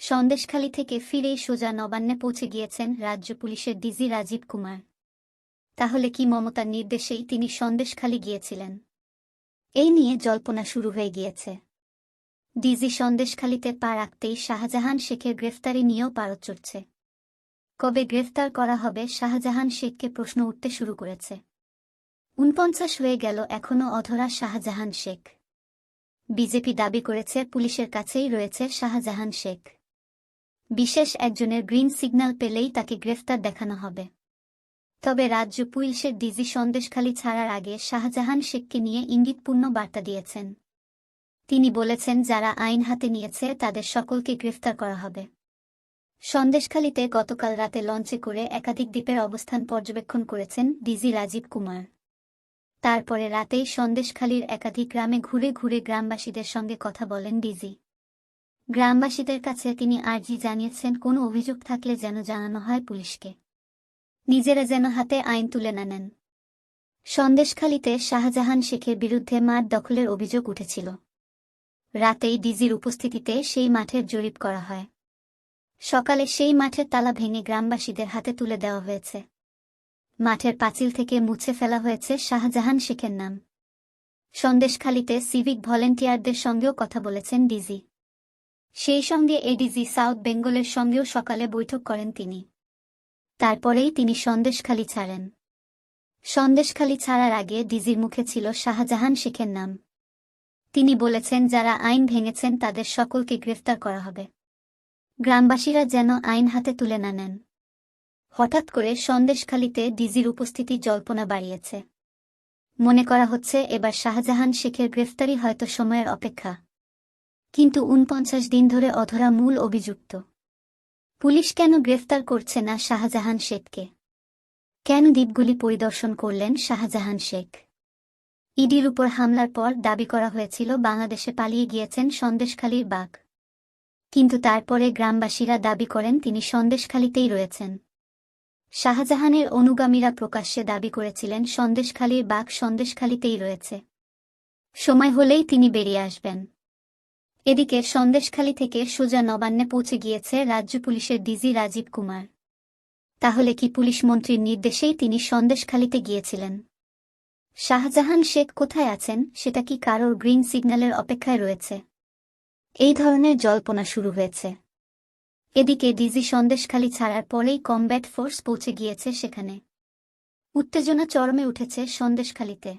সন্দেশখালী থেকে ফিরেই সোজা নবান্নে পৌঁছে গিয়েছেন রাজ্য পুলিশের ডিজি রাজীব কুমার। তাহলে কি মমতার নির্দেশেই তিনি সন্দেশখালী গিয়েছিলেন? এই নিয়ে জল্পনা শুরু হয়ে গিয়েছে। ডিজি সন্দেশখালীতে পা রাখতেই শাহজাহান শেখের গ্রেফতারি নিয়েও পারদ চড়ছে। কবে গ্রেফতার করা হবে শাহজাহান শেখকে প্রশ্ন উঠতে শুরু করেছে। উনপঞ্চাশ হয়ে গেল এখনও অধরা শাহজাহান শেখ। বিজেপি দাবি করেছে পুলিশের কাছেই রয়েছে শাহজাহান শেখ। বিশেষ একজনের গ্রিন সিগন্যাল পেলেই তাকে গ্রেফতার দেখানো হবে। তবে রাজ্য পুলিশের ডিজি সন্দেশখালী ছাড়ার আগে শাহজাহান শেখকে নিয়ে ইঙ্গিতপূর্ণ বার্তা দিয়েছেন। তিনি বলেছেন, যারা আইন হাতে নিয়েছে, তাদের সকলকে গ্রেফতার করা হবে। সন্দেশখালীতে গতকাল রাতে লঞ্চে করে একাধিক দ্বীপের অবস্থান পর্যবেক্ষণ করেছেন ডিজি রাজীব কুমার। তারপরে রাতেই সন্দেশখালীর একাধিক গ্রামে ঘুরে ঘুরে গ্রামবাসীদের সঙ্গে কথা বলেন ডিজি। গ্রামবাসীদের কাছে তিনি আর্জি জানিয়েছেন, কোনো অভিযোগ থাকলে যেন জানানো হয় পুলিশকে। নিজেরা যেন হাতে আইন তুলে না নেন। সন্দেশখালীতে শাহজাহান শেখের বিরুদ্ধে মাঠ দখলের অভিযোগ উঠেছিল। রাতেই ডিজির উপস্থিতিতে সেই মাঠের জরিপ করা হয়। সকালে সেই মাঠের তালা ভেঙে গ্রামবাসীদের হাতে তুলে দেওয়া হয়েছে। মাঠের পাঁচিল থেকে মুছে ফেলা হয়েছে শাহজাহান শেখের নাম। সন্দেশখালীতে সিভিক ভলেন্টিয়ারদের সঙ্গেও কথা বলেছেন ডিজি। সেই সঙ্গে এডিজি সাউথ বেঙ্গলের সঙ্গেও সকালে বৈঠক করেন তিনি। তারপরেই তিনি সন্দেশখালি ছাড়েন। সন্দেশখালি ছাড়ার আগে ডিজির মুখে ছিল শাহজাহান শেখের নাম। তিনি বলেছেন, যারা আইন ভেঙেছেন, তাদের সকলকে গ্রেফতার করা হবে। গ্রামবাসীরা যেন আইন হাতে তুলে না নেন। হঠাৎ করে সন্দেশখালিতে ডিজির উপস্থিতি জল্পনা বাড়িয়েছে। মনে করা হচ্ছে, এবার শাহজাহান শেখের গ্রেফতারি হয়তো সময়ের অপেক্ষা। কিন্তু উনপঞ্চাশ দিন ধরে অধরা মূল অভিযুক্ত। পুলিশ কেন গ্রেফতার করছে না শাহজাহান শেখকে? কেন দ্বীপগুলি পরিদর্শন করলেন শাহজাহান শেখ? ইডির উপর হামলার পর দাবি করা হয়েছিল, বাংলাদেশে পালিয়ে গিয়েছেন সন্দেশখালীর বাঘ। কিন্তু তারপরে গ্রামবাসীরা দাবি করেন তিনি সন্দেশখালীতেই রয়েছেন। শাহজাহানের অনুগামীরা প্রকাশ্যে দাবি করেছিলেন, সন্দেশখালীর বাঘ সন্দেশখালীতেই রয়েছে। সময় হলেই তিনি বেরিয়ে আসবেন। এদিকে সন্দেশখালী থেকে সোজা নবান্নে পৌঁছে গিয়েছে রাজ্য পুলিশের ডিজি রাজীব কুমার। তাহলে কি পুলিশ মন্ত্রীর নির্দেশেই তিনি সন্দেশখালীতে গিয়েছিলেন? শাহজাহান শেখ কোথায় আছেন, সেটা কি কারোর গ্রিন সিগন্যালের অপেক্ষায় রয়েছে? এই ধরনের জল্পনা শুরু হয়েছে। এদিকে ডিজি সন্দেশখালী ছাড়ার পরেই কমব্যাট ফোর্স পৌঁছে গিয়েছে সেখানে। উত্তেজনা চরমে উঠেছে সন্দেশখালীতে।